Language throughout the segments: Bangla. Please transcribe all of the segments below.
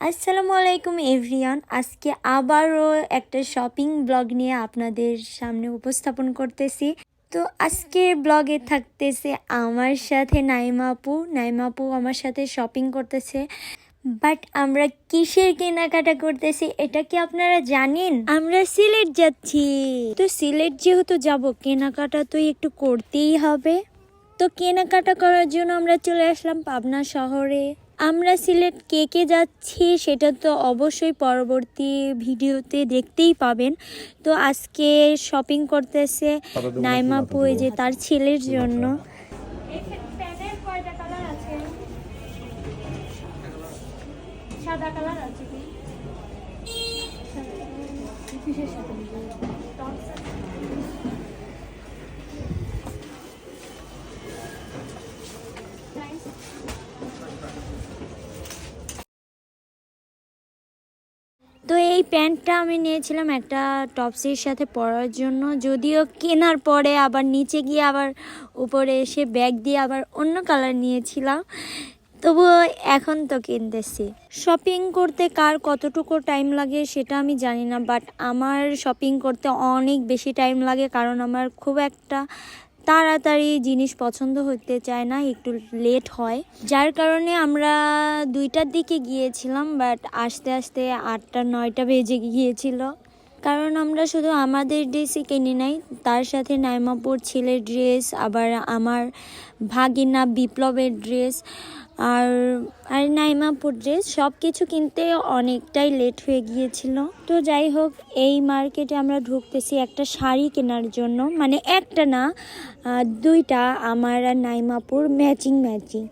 আসসালামু আলাইকুম এভরিয়ান আজকে আবারও একটা শপিং ব্লগ নিয়ে আপনাদের সামনে উপস্থাপন করতেছি। তো আজকের ব্লগে থাকতেছে আমার সাথে নাইমা আপু। নাইমা আপু আমার সাথে শপিং করতেছে। বাট আমরা কিসের কেনাকাটা করতেছি এটা কি আপনারা জানেন? আমরা সিলেট যাচ্ছি। তো সিলেট যেহেতু যাব, কেনাকাটা তো একটু করতেই হবে। তো কেনাকাটা করার জন্য আমরা চলে আসলাম পাবনা শহরে। আমরা সিলেট কে কে যাচ্ছি সেটা তো অবশ্যই পরবর্তী ভিডিওতে দেখতেই পাবেন। তো আজকে শপিং করতেছে নাইমা পুয়ে যে তার ছেলের জন্য। সাদা কালার আছে কি? তো এই প্যান্টটা আমি নিয়েছিলাম একটা টপসের সাথে পরার জন্য। যদিও কেনার পরে আবার নিচে গিয়ে আবার উপরে এসে ব্যাগ দিয়ে আবার অন্য কালার নিয়েছিলাম। তবুও এখন তো কিনতেছি। শপিং করতে কার কতটুকু টাইম লাগে সেটা আমি জানি না বাট আমার শপিং করতে অনেক বেশি টাইম লাগে কারণ আমার খুব একটা তাড়াতাড়ি জিনিস পছন্দ হতে চায় না, একটু লেট হয়। যার কারণে আমরা দুইটার দিকে গিয়েছিলাম বাট আস্তে আস্তে আটটা, নয়টা বেজে গিয়েছিল। কারণ আমরা শুধু আমাদের ড্রেসই কিনে নাই, তার সাথে নাইমাপুর ছেলের ড্রেস আবার আমার ভাগিনা বিপ্লবের ড্রেস আর আর নাইমাপুর ড্রেস সব কিছু কিনতে অনেকটাই লেট হয়ে গিয়েছিল। তো যাই হোক, এই মার্কেটে আমরা ঢুকতেছি একটা শাড়ি কেনার জন্য। মানে একটা না দুইটা আমার আর নাইমাপুর ম্যাচিং ম্যাচিং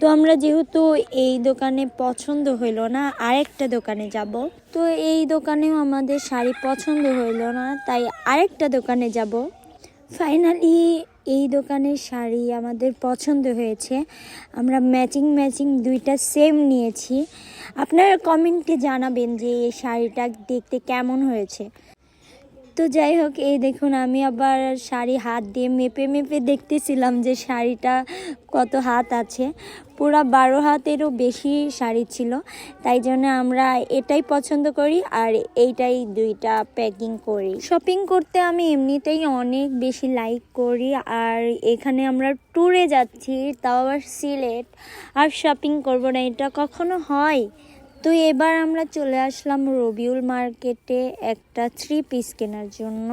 তো আমরা যেহেতু এই দোকানে পছন্দ হইল না, আরেকটা দোকানে যাব। তো এই দোকানেও আমাদের শাড়ি পছন্দ হইল না, তাই আরেকটা দোকানে যাব। ফাইনালি এই দোকানের শাড়ি আমাদের পছন্দ হয়েছে। আমরা ম্যাচিং ম্যাচিং দুইটা সেম নিয়েছি। আপনারা কমেন্টে জানাবেন যে এই শাড়িটা দেখতে কেমন হয়েছে। তো যাই হোক, এই দেখুন, আমি আবার শাড়ি হাত দিয়ে মেপে মেপে দেখতেছিলাম যে শাড়িটা কত হাত আছে। পুরা বারো হাতেরও বেশি শাড়ি ছিল, তাই জন্য আমরা এটাই পছন্দ করি আর এইটাই দুইটা প্যাকিং করি। শপিং করতে আমি এমনিতেই অনেক বেশি লাইক করি আর এখানে আমরা ট্যুরে যাচ্ছি, তাও আবার সিলেট। আর শপিং করব না, এটা কখনো হয়? তো এবার আমরা চলে আসলাম রবিউল মার্কেটে একটা থ্রি পিস কেনার জন্য।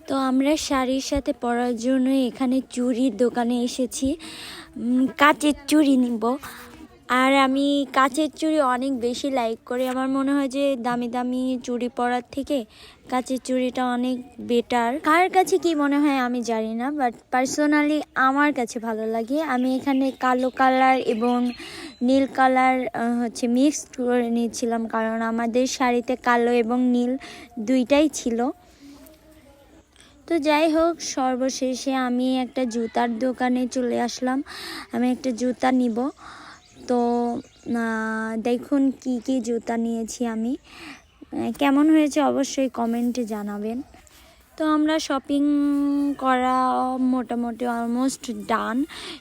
তো আমরা শাড়ির সাথে পরার জন্য এখানে চুরির দোকানে এসেছি। কাচের চুড়ি নিব। আর আমি কাচের চুড়ি অনেক বেশি লাইক করি। আমার মনে হয় যে দামি দামি চুড়ি পরার থেকে কাচের চুড়িটা অনেক বেটার কার কাছে কি মনে হয় আমি জানি না বাট পার্সোনালি আমার কাছে ভালো লাগে। আমি এখানে কালো কালার এবং নীল কালার হচ্ছে মিক্সড করে নিয়েছিলাম, কারণ আমাদের শাড়িতে কালো এবং নীল দুইটাই ছিল। তো যাই হোক, সর্বশেষে আমি একটা জুতার দোকানে চলে আসলাম। আমি একটা জুতা নিব। তো দেখুন কি কি জুতা নিয়েছি আমি। কেমন হয়েছে অবশ্যই কমেন্টে জানাবেন। তো আমরা শপিং করা মোটামুটি অলমোস্ট ডান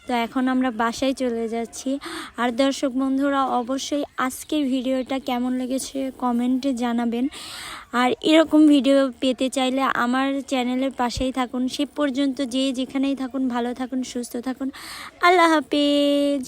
তো এখন আমরা বাসায় চলে যাচ্ছি। আর দর্শক বন্ধুরা, অবশ্যই আজকের ভিডিওটা কেমন লেগেছে কমেন্টে জানাবেন। আর এরকম ভিডিও পেতে চাইলে আমার চ্যানেলের পাশেই থাকুন। সে পর্যন্ত যে যেখানেই থাকুন, ভালো থাকুন, সুস্থ থাকুন। আল্লাহ হাফেজ।